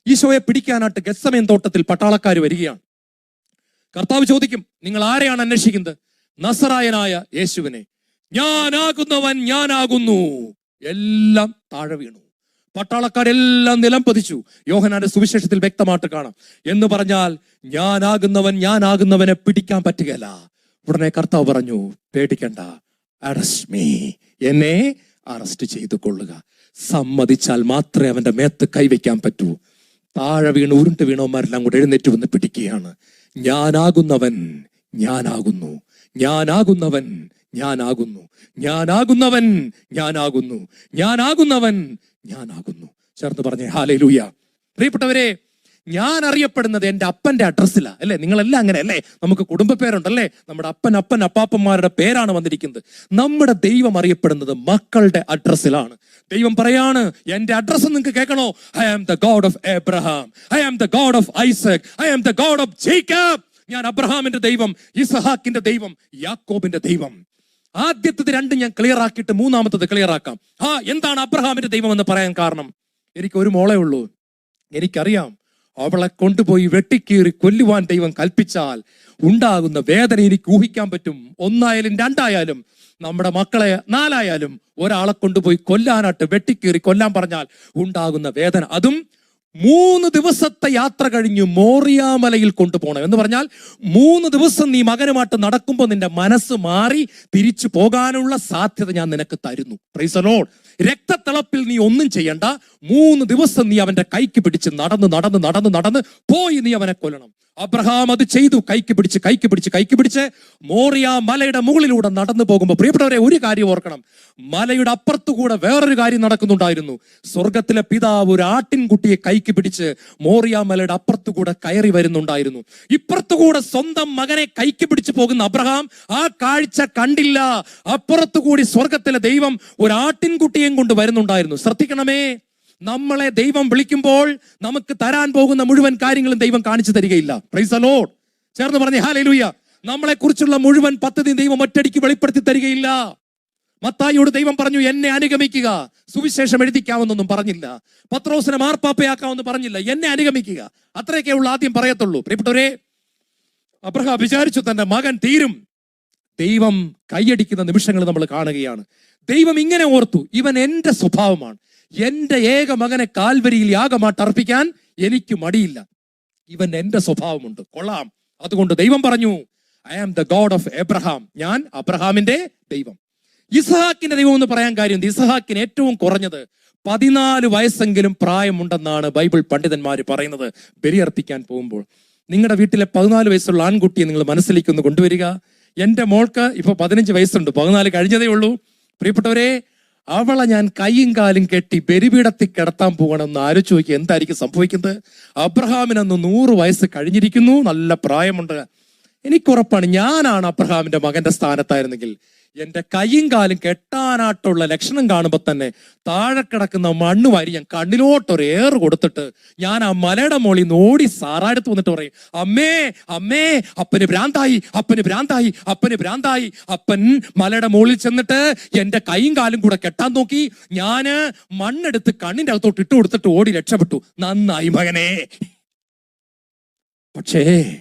ഈശോയെ പിടിക്കാനായിട്ട് ഗസമയം തോട്ടത്തിൽ പട്ടാളക്കാർ വരികയാണ്. കർത്താവ് ചോദിക്കും നിങ്ങൾ ആരെയാണ് അന്വേഷിക്കുന്നത്? നസറായനായ യേശുവിനെ ഞാനാകുന്നവൻ ഞാനാകുന്നു. എല്ലാം താഴെ വീണു. പട്ടാളക്കാരെല്ലാം നിലം പതിച്ചു. യോഹനാന്റെ സുവിശേഷത്തിൽ വ്യക്തമായിട്ട് കാണാം. എന്ന് പറഞ്ഞാൽ ഞാനാകുന്നവൻ ഞാനാകുന്നവനെ പിടിക്കാൻ പറ്റുകയല്ല. ഉടനെ കർത്താവ് പറഞ്ഞു പേടിക്കണ്ട അറസ്റ്റ് മീ. എന്നെ അറസ്റ്റ് ചെയ്തു കൊള്ളുക. സമ്മതിച്ചാൽ മാത്രമേ അവന്റെ മേത്ത് കൈവയ്ക്കാൻ പറ്റൂ. താഴെ വീണ് ഉരുണ്ട് വീണവന്മാരെല്ലാം കൂടെ എഴുന്നേറ്റ് വന്ന് പിടിക്കുകയാണ്. ഞാനാകുന്നവൻ ഞാനാകുന്നു. ഞാനാകുന്നവൻ ഞാനാകുന്നു. ഞാനാകുന്നവൻ ഞാനാകുന്നു. ഞാനാകുന്നവൻ ഞാനാകുന്നു. ചേർന്ന് പറഞ്ഞേ. ഹാലയിലൂയ പ്രിയപ്പെട്ടവരെ ഞാൻ അറിയപ്പെടുന്നത് എന്റെ അപ്പന്റെ അഡ്രസ്സിലാണ് അല്ലേ? നിങ്ങളെല്ലാം അങ്ങനെ അല്ലേ? നമുക്ക് കുടുംബ പേരുണ്ടല്ലേ നമ്മുടെ അപ്പൻ അപ്പൻ അപ്പാപ്പന്മാരുടെ പേരാണ് വന്നിരിക്കുന്നത്. നമ്മുടെ ദൈവം അറിയപ്പെടുന്നത് മക്കളുടെ അഡ്രസ്സിലാണ് ദൈവം പറയാണ് എന്റെ അഡ്രസ്സ് നിങ്ങൾക്ക് കേൾക്കണോ? I am the God of Abraham I am the God of Isaac I am the God of Jacob ഞാൻ അബ്രഹാമിന്റെ ദൈവം ഇസഹാക്കിന്റെ ദൈവം യാക്കോബിന്റെ ദൈവം. ആദ്യത്തത് രണ്ടും ഞാൻ ക്ലിയർ ആക്കിയിട്ട് മൂന്നാമത്തത് ക്ലിയർ ആക്കാം. ആ എന്താണ് അബ്രഹാമിന്റെ ദൈവം എന്ന് പറയാൻ കാരണം? എനിക്ക് ഒരു മോളേ ഉള്ളൂ. എനിക്കറിയാം. അവളെ കൊണ്ടുപോയി വെട്ടിക്കീറി കൊല്ലുവാൻ ദൈവം കൽപ്പിച്ചാൽ ഉണ്ടാകുന്ന വേദന എനിക്ക് ഊഹിക്കാൻ പറ്റും. ഒന്നായാലും രണ്ടായാലും നമ്മുടെ മക്കളെ നാലായാലും ഒരാളെ കൊണ്ടുപോയി കൊല്ലാനായിട്ട് വെട്ടിക്കീറി കൊല്ലാൻ പറഞ്ഞാൽ ഉണ്ടാകുന്ന വേദന. അതും മൂന്ന് ദിവസത്തെ യാത്ര കഴിഞ്ഞു മോറിയാമലയിൽ കൊണ്ടുപോകണം എന്ന് പറഞ്ഞാൽ മൂന്ന് ദിവസം നീ മകനുമായിട്ട് നടക്കുമ്പോൾ നിന്റെ മനസ്സ് മാറി തിരിച്ചു പോകാനുള്ള സാധ്യത ഞാൻ നിനക്ക് തരുന്നു. പ്രൈസലോൺ രക്തത്തിളപ്പിൽ നീ ഒന്നും ചെയ്യണ്ട. മൂന്ന് ദിവസം നീ അവന്റെ കൈക്ക് പിടിച്ച് നടന്ന് നടന്ന് നടന്ന് നടന്ന് പോയി നീ അവനെ കൊല്ലണം. അബ്രഹാം അത് ചെയ്തു. കൈക്ക് പിടിച്ച് കൈക്ക് പിടിച്ച് കൈക്ക് പിടിച്ച് മോറിയ മലയുടെ മുകളിലൂടെ നടന്നു പോകുമ്പോൾ പ്രിയപ്പെട്ടവരെ ഒരു കാര്യം ഓർക്കണം. മലയുടെ അപ്പുറത്തുകൂടെ വേറൊരു കാര്യം നടക്കുന്നുണ്ടായിരുന്നു. സ്വർഗത്തിലെ പിതാവ് ഒരു ആട്ടിൻകുട്ടിയെ കൈക്ക് പിടിച്ച് മോറിയ മലയുടെ അപ്പുറത്തുകൂടെ കയറി വരുന്നുണ്ടായിരുന്നു. ഇപ്പുറത്തുകൂടെ സ്വന്തം മകനെ കൈക്ക് പിടിച്ച് പോകുന്ന അബ്രഹാം ആ കാഴ്ച കണ്ടില്ല. അപ്പുറത്തുകൂടി സ്വർഗത്തിലെ ദൈവം ഒരു ആട്ടിൻകുട്ടിയെയും കൊണ്ട് വരുന്നുണ്ടായിരുന്നു. ശ്രദ്ധിക്കണമേ നമ്മളെ ദൈവം വിളിക്കുമ്പോൾ നമുക്ക് തരാൻ പോകുന്ന മുഴുവൻ കാര്യങ്ങളും ദൈവം കാണിച്ചു തരികയില്ല. പ്രൈസ് അലോഡ് ചേർന്ന് പറഞ്ഞേ ഹാലൂയ നമ്മളെ കുറിച്ചുള്ള മുഴുവൻ പദ്ധതി ദൈവം ഒറ്റടിക്ക് വെളിപ്പെടുത്തി തരികയില്ല. മത്തായിയോട് ദൈവം പറഞ്ഞു എന്നെ അനുഗമിക്കുക. സുവിശേഷം എഴുതിക്കാമെന്നൊന്നും പറഞ്ഞില്ല. പത്രോസിനെ മാർപ്പാപ്പയാക്കാമെന്ന് പറഞ്ഞില്ല. എന്നെ അനുഗമിക്കുക. അത്രയൊക്കെ ഉള്ള ആദ്യം പറയത്തുള്ളൂ. പ്രിയപ്പെട്ടവരെ അബ്രഹാം വിചാരിച്ചു തന്റെ മകൻ തീരും. ദൈവം കൈയടിക്കുന്ന നിമിഷങ്ങൾ നമ്മൾ കാണുകയാണ്. ദൈവം ഇങ്ങനെ ഓർത്തു ഇവൻ എന്റെ സ്വഭാവമാണ്. എന്റെ ഏക മകനെ കാൽവരിയിൽ യാഗമായിട്ട് അർപ്പിക്കാൻ എനിക്ക് മടിയില്ല. ഇവൻ എന്റെ സ്വഭാവമുണ്ട്. കൊള്ളാം. അതുകൊണ്ട് ദൈവം പറഞ്ഞു I am the God of Abraham ഞാൻ അബ്രഹാമിന്റെ ദൈവം. ഇസഹാക്കിന്റെ ദൈവം എന്ന് പറയാൻ കാര്യം? ഇസഹാക്കിന് ഏറ്റവും കുറഞ്ഞത് പതിനാല് വയസ്സെങ്കിലും പ്രായമുണ്ടെന്നാണ് ബൈബിൾ പണ്ഡിതന്മാർ പറയുന്നത്. ബലിയർപ്പിക്കാൻ പോകുമ്പോൾ. നിങ്ങളുടെ വീട്ടിലെ പതിനാല് വയസ്സുള്ള ആൺകുട്ടിയെ നിങ്ങൾ മനസ്സിലേക്ക് ഒന്ന് കൊണ്ടുവരിക. എന്റെ മോൾക്ക് ഇപ്പോൾ പതിനഞ്ച് വയസ്സുണ്ട്. പതിനാല് കഴിഞ്ഞതേ ഉള്ളൂ. പ്രിയപ്പെട്ടവരെ അവളെ ഞാൻ കൈയും കാലും കെട്ടി ബലിപീഠത്തിൽ കിടത്താൻ പോകണമെന്ന് ആലോചിച്ച് നോക്കി എന്തായിരിക്കും സംഭവിക്കുന്നത്? അബ്രഹാമിനന്ന് നൂറ് വയസ്സ് കഴിഞ്ഞിരിക്കുന്നു. നല്ല പ്രായമുണ്ട്. എനിക്കുറപ്പാണ് ഞാനാണ് അബ്രഹാമിന്റെ മകന്റെ സ്ഥാനത്തായിരുന്നെങ്കിൽ എന്റെ കൈയും കാലും കെട്ടാനായിട്ടുള്ള ലക്ഷണം കാണുമ്പോൾ തന്നെ താഴെ കിടക്കുന്ന മണ്ണ് വാരി ഞാൻ കണ്ണിലോട്ടൊരു ഏറ് കൊടുത്തിട്ട് ഞാൻ ആ മലയുടെ മോളിൽ നിന്ന് ഓടി വന്നിട്ട് പറയും അമ്മേ അമ്മേ അപ്പന് ഭ്രാന്തായി അപ്പന് ഭ്രാന്തായി അപ്പന് ഭ്രാന്തായി. അപ്പൻ മലയുടെ മുകളിൽ ചെന്നിട്ട് എന്റെ കൈയും കാലും കൂടെ കെട്ടാൻ നോക്കി. ഞാൻ മണ്ണെടുത്ത് കണ്ണിന്റെ അകത്തോട്ട് ഇട്ട് കൊടുത്തിട്ട് ഓടി രക്ഷപ്പെട്ടു. നന്നായി മകനെ. പക്ഷേ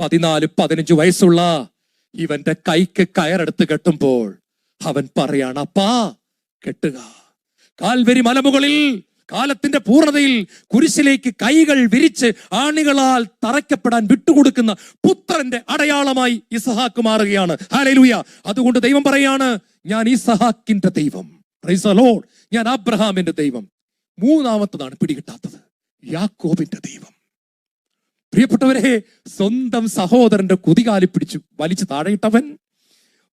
പതിനാല് പതിനഞ്ച് വയസ്സുള്ള ഇവന്റെ കൈക്ക് കയറെടുത്ത് കെട്ടുമ്പോൾ അവൻ പറയാണ് അപ്പാ കെട്ടുക. കാൽവരി മലമുകളിൽ കാലത്തിന്റെ പൂർണതയിൽ കുരിശിലേക്ക് കൈകൾ വിരിച്ച് ആണികളാൽ തറയ്ക്കപ്പെടാൻ വിട്ടുകൊടുക്കുന്ന പുത്രന്റെ അടയാളമായി ഇസഹാക്ക് മാറുകയാണ്. ഹാലലൂയ അതുകൊണ്ട് ദൈവം പറയാണ് ഞാൻ ഇസഹാക്കിന്റെ ദൈവം. ഞാൻ അബ്രഹാമിന്റെ ദൈവം. മൂന്നാമത്തതാണ് പിടികിട്ടാത്തത്. യാക്കോബിന്റെ ദൈവം. പ്രിയപ്പെട്ടവരെ സ്വന്തം സഹോദരന്റെ കുതികാലി പിടിച്ചു. വലിച്ചു താഴെയിട്ടവൻ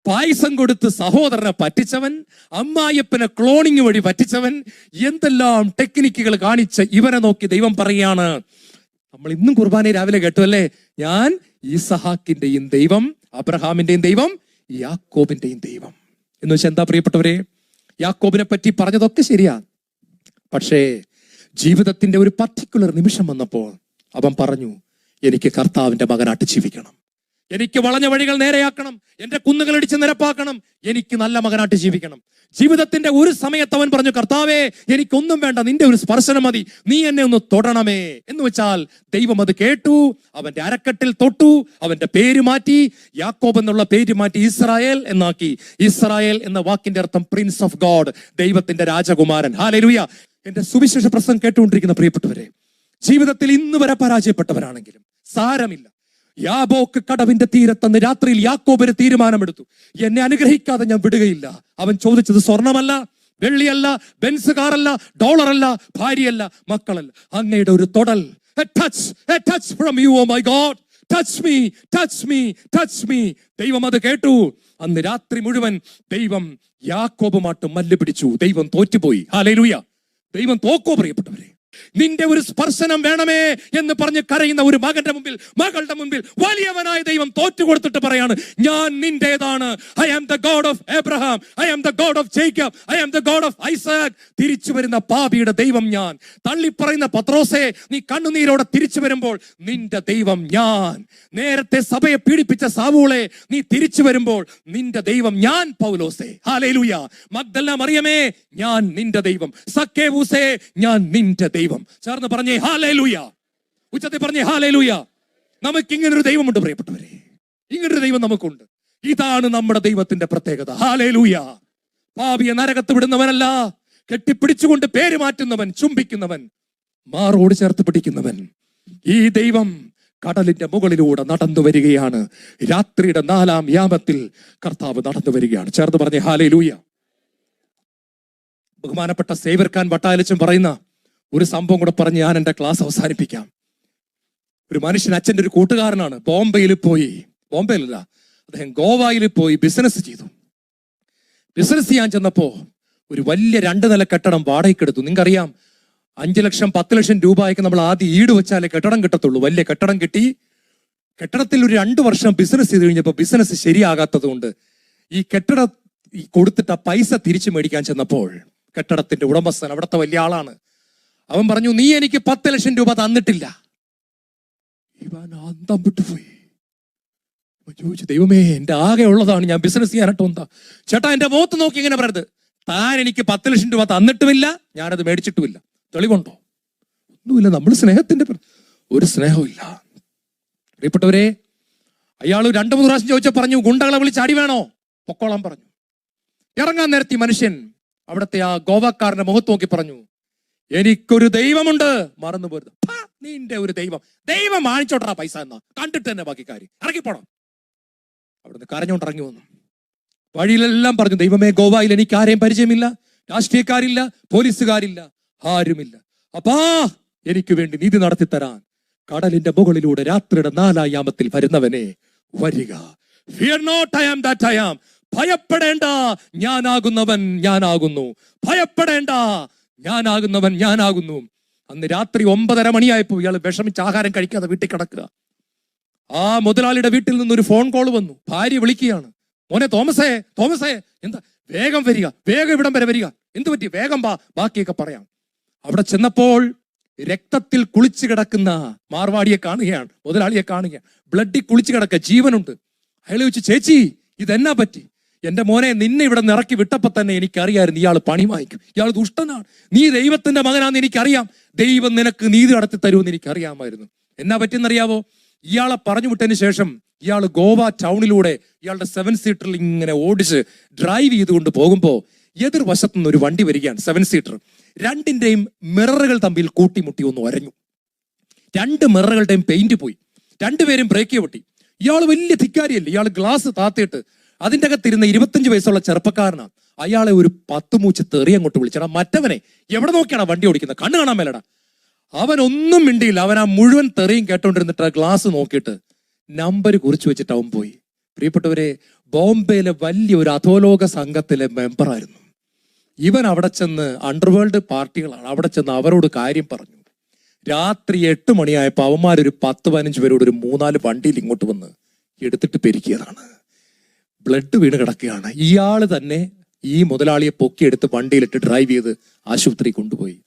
പായസം കൊടുത്ത് സഹോദരനെ പറ്റിച്ചവൻ അമ്മായപ്പനെ ക്ലോണിങ് വഴി പറ്റിച്ചവൻ എന്തെല്ലാം ടെക്നിക്കുകൾ കാണിച്ച് ഇവനെ നോക്കി ദൈവം പറയാണ് നമ്മൾ ഇന്നും കുർബാന രാവിലെ കേട്ടു അല്ലേ ഞാൻ ഇസഹാക്കിന്റെയും ദൈവം അബ്രഹാമിന്റെയും ദൈവം യാക്കോബിന്റെയും ദൈവം. എന്ന് വെച്ചാൽ എന്താ പ്രിയപ്പെട്ടവരെ? യാക്കോബിനെ പറ്റി പറഞ്ഞതൊക്കെ ശരിയാ. പക്ഷേ ജീവിതത്തിന്റെ ഒരു പർട്ടിക്കുലർ നിമിഷം വന്നപ്പോൾ അവൻ പറഞ്ഞു എനിക്ക് കർത്താവിന്റെ മകനായിട്ട് ജീവിക്കണം. എനിക്ക് വളഞ്ഞ വഴികൾ നേരെയാക്കണം. എന്റെ കുന്നുകൾ ഇടിച്ച് നിരപ്പാക്കണം. എനിക്ക് നല്ല മകനായിട്ട് ജീവിക്കണം. ജീവിതത്തിന്റെ ഒരു സമയത്ത് അവൻ പറഞ്ഞു കർത്താവേ എനിക്കൊന്നും വേണ്ട. നിന്റെ ഒരു സ്പർശനം മതി. നീ എന്നെ ഒന്ന് തൊടണമേ. എന്ന് വെച്ചാൽ ദൈവം അത് കേട്ടു. അവന്റെ അരക്കെട്ടിൽ തൊട്ടു. അവന്റെ പേര് മാറ്റി. യാക്കോബ് എന്നുള്ള പേര് മാറ്റി ഇസ്രായേൽ എന്നാക്കി. ഇസ്രായേൽ എന്ന വാക്കിന്റെ അർത്ഥം പ്രിൻസ് ഓഫ് ഗോഡ് ദൈവത്തിന്റെ രാജകുമാരൻ. ഹാലരുയ എന്റെ സുവിശേഷ പ്രസംഗം കേട്ടുകൊണ്ടിരിക്കുന്ന പ്രിയപ്പെട്ടവരെ ജീവിതത്തിൽ ഇന്ന് വരെ പരാജയപ്പെട്ടവരാണെങ്കിലും സാരമില്ല. യാബോക്ക് കടവിന്റെ തീരത്തന്ന് രാത്രിയിൽ യാക്കോബ് ഒരു തീരുമാനമെടുത്തു. എന്നെ അനുഗ്രഹിക്കാതെ ഞാൻ വിടുകയില്ല. അവൻ ചോദിച്ചത് സ്വർണമല്ല വെള്ളിയല്ല ബെൻസ് കാറല്ല ഡോളറല്ല ഭാര്യയല്ല മക്കളല്ല. അങ്ങയുടെ ഒരു തൊടൽ. Touch touch from you oh my God touch me touch me touch me ദൈവം അത് കേട്ടു. അന്ന് രാത്രി മുഴുവൻ ദൈവം യാക്കോബുമായിട്ട് മല്ല് പിടിച്ചു. ദൈവം തോറ്റുപോയി. ഹാലേ ലൂയ ദൈവം തോക്കോ പ്രിയപ്പെട്ടവരെ. നിന്റെ ഒരു സ്പർശനം വേണമേ എന്ന് പറഞ്ഞ് കരയുന്ന ഒരു മകന്റെ മുമ്പിൽ മകളുടെ മുമ്പിൽ വലിയവനായ ദൈവം തോറ്റു കൊടുത്തിട്ട് പറയാണ് ഞാൻ നിന്റേതാണ്. I am the God of Abraham I am the God of Jacob I am the God of Isaac തിരിച്ചു വരുന്ന പാപിയുടെ ദൈവം ഞാൻ. തള്ളി പറയുന്ന പത്രോസെ നീ കണ്ണുനീരോടെ തിരിച്ചു വരുമ്പോൾ നിന്റെ ദൈവം ഞാൻ. നേരത്തെ സഭയെ പീഡിപ്പിച്ച സാവൂളെ നീ തിരിച്ചു വരുമ്പോൾ നിന്റെ ദൈവം ഞാൻ പൗലോസേ. ഹാലേലൂയ മഗ്ദല്ല മറിയമേ ഞാൻ നിന്റെ ദൈവം. സക്കേവൂസേ ഞാൻ നിന്റെ ദൈവം ചേർന്ന് പറഞ്ഞേ ഹാലേ ലൂയ ഉച്ചത്തിൽ പറഞ്ഞേ ഹാലേ ലൂയ നമുക്ക് ഇങ്ങനൊരു ദൈവമുണ്ട് പ്രിയപ്പെട്ടവരെ. ഇങ്ങനൊരു ദൈവം നമുക്കുണ്ട്. ഇതാണ് നമ്മുടെ ദൈവത്തിന്റെ പ്രത്യേകത. ഹാലേ ലൂയ പാപിയെ നരകത്ത് വിടുന്നവനല്ല. കെട്ടിപ്പിടിച്ചുകൊണ്ട് പേര് മാറ്റുന്നവൻ ചുംബിക്കുന്നവൻ മാറോട് ചേർത്ത് പിടിക്കുന്നവൻ. ഈ ദൈവം കടലിന്റെ മുകളിലൂടെ നടന്നു വരികയാണ്. രാത്രിയുടെ നാലാം യാമത്തിൽ കർത്താവ് നടന്നു വരികയാണ്. ചേർന്ന് പറഞ്ഞേ ഹാലേ ലൂയ ബഹുമാനപ്പെട്ട സേവർ ഖാൻ വട്ടാലച്ചൻ പറയുന്ന ഒരു സംഭവം കൂടെ പറഞ്ഞ് ഞാൻ എന്റെ ക്ലാസ് അവസാനിപ്പിക്കാം. ഒരു മനുഷ്യൻ അച്ഛന്റെ ഒരു കൂട്ടുകാരനാണ്. ബോംബെയിൽ പോയി. ബോംബെയിലല്ല. അദ്ദേഹം ഗോവയിൽ പോയി ബിസിനസ് ചെയ്തു. ബിസിനസ് ചെയ്യാൻ ചെന്നപ്പോ ഒരു വലിയ രണ്ട് നില കെട്ടിടം വാടകയ്ക്കെടുത്തു നിങ്ങൾക്ക് നിങ്ങൾക്കറിയാം അഞ്ച് ലക്ഷം പത്ത് ലക്ഷം രൂപയൊക്കെ നമ്മൾ ആദ്യം ഈട് വെച്ചാലേ കെട്ടിടം കിട്ടത്തുള്ളൂ. വലിയ കെട്ടിടം കിട്ടി. കെട്ടിടത്തിൽ ഒരു രണ്ട് വർഷം ബിസിനസ് ചെയ്ത് കഴിഞ്ഞപ്പോൾ ബിസിനസ് ശരിയാകാത്തത് കൊണ്ട് ഈ കെട്ടിട കൊടുത്തിട്ട് പൈസ തിരിച്ചു മേടിക്കാൻ ചെന്നപ്പോൾ കെട്ടിടത്തിന്റെ ഉടമസ്ഥൻ അവിടുത്തെ വലിയ ആളാണ്. അവൻ പറഞ്ഞു നീ എനിക്ക് പത്ത് ലക്ഷം രൂപ തന്നിട്ടില്ല. ഇവൻ ചോദിച്ചു ദൈവമേ എന്റെ ആകെ ഉള്ളതാണ് ഞാൻ ബിസിനസ് ചെയ്യാനായിട്ട് എന്താ ചേട്ടാ എന്റെ മുഖത്ത് നോക്കി ഇങ്ങനെ പറയരുത്. താൻ എനിക്ക് പത്ത് ലക്ഷം രൂപ തന്നിട്ടുമില്ല ഞാനത് മേടിച്ചിട്ടുമില്ല. തെളിവുണ്ടോ? ഒന്നുമില്ല നമ്മൾ സ്നേഹത്തിന്റെ ഒരു സ്നേഹമില്ല പ്രിയപ്പെട്ടവരെ അയാൾ രണ്ടു മൂന്ന് പ്രാവശ്യം ചോദിച്ചാൽ പറഞ്ഞു ഗുണ്ടകളെ വിളിച്ച് അടി വേണോ? പൊക്കോളാൻ പറഞ്ഞു. ഇറങ്ങാൻ നേരത്തി മനുഷ്യൻ അവിടുത്തെ ആ ഗോവക്കാരന്റെ മുഖത്ത് നോക്കി പറഞ്ഞു എനിക്കൊരു ദൈവമുണ്ട്. മറന്നു പോരുത്. നിന്റെ ഒരു ദൈവം. ദൈവം വാങ്ങിച്ചോട്ടാ പൈസ എന്നാ. കണ്ടിട്ട് തന്നെ ബാക്കി കാര്യം ഇറങ്ങിപ്പോണം അവിടുന്ന് കരഞ്ഞോണ്ട് ഇറങ്ങി വന്നു. വഴിയിലെല്ലാം പറഞ്ഞു ദൈവമേ ഗോവയിൽ എനിക്ക് ആരെയും പരിചയമില്ല. രാഷ്ട്രീയക്കാരില്ല പോലീസുകാരില്ല ആരുമില്ല. അപ്പാ എനിക്ക് വേണ്ടി നീതി നടത്തി തരാൻ കടലിന്റെ മുകളിലൂടെ രാത്രിയുടെ നാലായാമത്തിൽ വരുന്നവനെ വരിക. Fear not I am that I am ഭയപ്പെടേണ്ട. ഞാനാകുന്നവൻ ഞാനാകുന്നു. ഭയപ്പെടേണ്ട. ഞാനാകുന്നവൻ ഞാനാകുന്നു. അന്ന് രാത്രി ഒമ്പതര മണിയായപ്പോൾ ഇയാൾ വിഷമിച്ച് ആഹാരം കഴിക്കാതെ വീട്ടിൽ കിടക്കുക. ആ മുതലാളിയുടെ വീട്ടിൽ നിന്ന് ഒരു ഫോൺ കോൾ വന്നു. ഭാര്യ വിളിക്കുകയാണ്. മോനെ തോമസേ തോമസേ എന്താ? വേഗം വരിക വേഗം ഇവിടം വരെ വരിക. എന്ത് പറ്റി? വേഗം വാ ബാക്കിയൊക്കെ പറയാം. അവിടെ ചെന്നപ്പോൾ രക്തത്തിൽ കുളിച്ചു കിടക്കുന്ന മാർവാടിയെ കാണുകയാണ് മുതലാളിയെ കാണുകയാണ്. ബ്ലഡിൽ കുളിച്ചു കിടക്കുക ജീവനുണ്ട്. അയാൾ ചോദിച്ചു ചേച്ചി ഇതെന്നാ പറ്റി? എന്റെ മോനെ നിന്നെ ഇവിടെ നിറക്കി വിട്ടപ്പോൾ തന്നെ എനിക്കറിയായിരുന്നു ഇയാൾ പണി വാങ്ങിക്കും. ഇയാൾ ദുഷ്ടനാണ്. നീ ദൈവത്തിന്റെ മകനാന്ന് എനിക്കറിയാം. ദൈവം നിനക്ക് നീതി നടത്തി തരുമെന്ന് എനിക്കറിയാമായിരുന്നു. എന്നാ പറ്റിയെന്നറിയാവോ? ഇയാളെ പറഞ്ഞു വിട്ടതിന് ശേഷം ഇയാൾ ഗോവ ടൗണിലൂടെ ഇയാളുടെ സെവൻ സീറ്ററിൽ ഇങ്ങനെ ഓടിച്ച് ഡ്രൈവ് ചെയ്തുകൊണ്ട് പോകുമ്പോൾ എതിർവശത്തു നിന്ന് ഒരു വണ്ടി വരികയാണ് സെവൻ സീറ്റർ രണ്ടിന്റെയും മിററുകൾ തമ്മിൽ കൂട്ടിമുട്ടി ഒന്ന് ഒരഞ്ഞു. രണ്ട് മിററുകളുടെയും പെയിന്റ് പോയി. രണ്ടുപേരും ബ്രേക്ക് പൊട്ടി. ഇയാൾ വലിയ ധിക്കാരിയല്ലേ? ഇയാൾ ഗ്ലാസ് താത്തിയിട്ട് അതിന്റെ അകത്തിരുന്ന ഇരുപത്തഞ്ച് വയസ്സുള്ള ചെറുപ്പക്കാരനാണ് അയാളെ ഒരു പത്ത് മൂച്ച് തെറി അങ്ങോട്ട് വിളിച്ചടാ. മറ്റവനെ എവിടെ നോക്കിയാണ് വണ്ടി ഓടിക്കുന്നത്? കണ്ണ് കാണാൻ മേലടാ. അവനൊന്നും മിണ്ടിയില്ല. അവൻ ആ മുഴുവൻ തെറിയും കേട്ടോണ്ടിരുന്നിട്ട് ആ ഗ്ലാസ് നോക്കിയിട്ട് നമ്പർ കുറിച്ച് വെച്ചിട്ട് അവൻ പോയി. പ്രിയപ്പെട്ടവരെ ബോംബെയിലെ വലിയ ഒരു അധോലോക സംഘത്തിലെ മെമ്പറായിരുന്നു. ഇവൻ അവിടെ ചെന്ന് അണ്ടർവേൾഡ് പാർട്ടികളാണ്. അവിടെ ചെന്ന് അവരോട് കാര്യം പറഞ്ഞു. രാത്രി എട്ട് മണിയായപ്പോൾ അവന്മാരൊരു പത്ത് പതിനഞ്ച് പേരോട് ഒരു മൂന്നാൽ വണ്ടിയിൽ ഇങ്ങോട്ട് വന്ന് എടുത്തിട്ട് പെരുക്കിയതാണ്. ബ്ലഡ് വീണ് കിടക്കുകയാണ്. ഇയാൾ തന്നെ ഈ മുതലാളിയെ പൊക്കിയെടുത്ത് വണ്ടിയിലിട്ട് ഡ്രൈവ് ചെയ്ത് ആശുപത്രി കൊണ്ടുപോയി.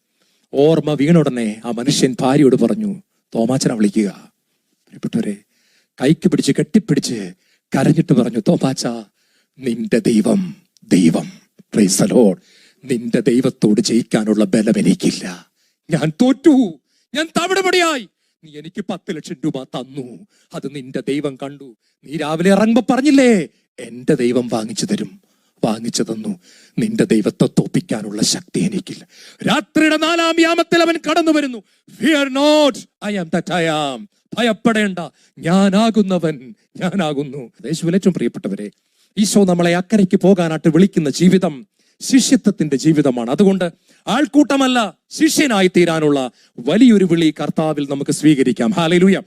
ഓർമ്മ വീണ ഉടനെ ആ മനുഷ്യൻ ഭാര്യയോട് പറഞ്ഞു തോമാച്ചനെ വിളിക്കുക. പ്രിയപ്പെട്ടവരെ കൈക്ക് പിടിച്ച് കെട്ടിപ്പിടിച്ച് കരഞ്ഞിട്ട് പറഞ്ഞു തോമാച്ച നിന്റെ ദൈവം ദൈവം Lord. നിന്റെ ദൈവത്തോട് ജയിക്കാനുള്ള ബലം എനിക്കില്ല. ഞാൻ തോറ്റു. ഞാൻ തവിടുപടിയായി. നീ എനിക്ക് പത്ത് ലക്ഷം രൂപ തന്നു. അത് നിന്റെ ദൈവം കണ്ടു. നീ രാവിലെ ഇറങ്ങുമ്പോ പറഞ്ഞില്ലേ എന്റെ ദൈവം വാങ്ങിച്ചു തരും. വാങ്ങിച്ചു തന്നു. നിന്റെ ദൈവത്തെ തോപ്പിക്കാനുള്ള ശക്തി എനിക്കില്ല. രാത്രിയുടെ നാലാം യാമത്തിൽ അവൻ കടന്നു വരുന്നു. Fear not I am that I am ഭയപ്പെടേണ്ട. ഞാനാകുന്നവൻ. ഞാനാകുന്നു. ഏറ്റവും പ്രിയപ്പെട്ടവരെ ഈശോ നമ്മളെ അക്കരയ്ക്ക് പോകാനായിട്ട് വിളിക്കുന്ന ജീവിതം ശിഷ്യത്വത്തിന്റെ ജീവിതമാണ്. അതുകൊണ്ട് ആൾക്കൂട്ടമല്ല ശിഷ്യനായി തീരാനുള്ള വലിയൊരു വിളി കർത്താവിൽ നമുക്ക് സ്വീകരിക്കാം. ഹാലലൂയ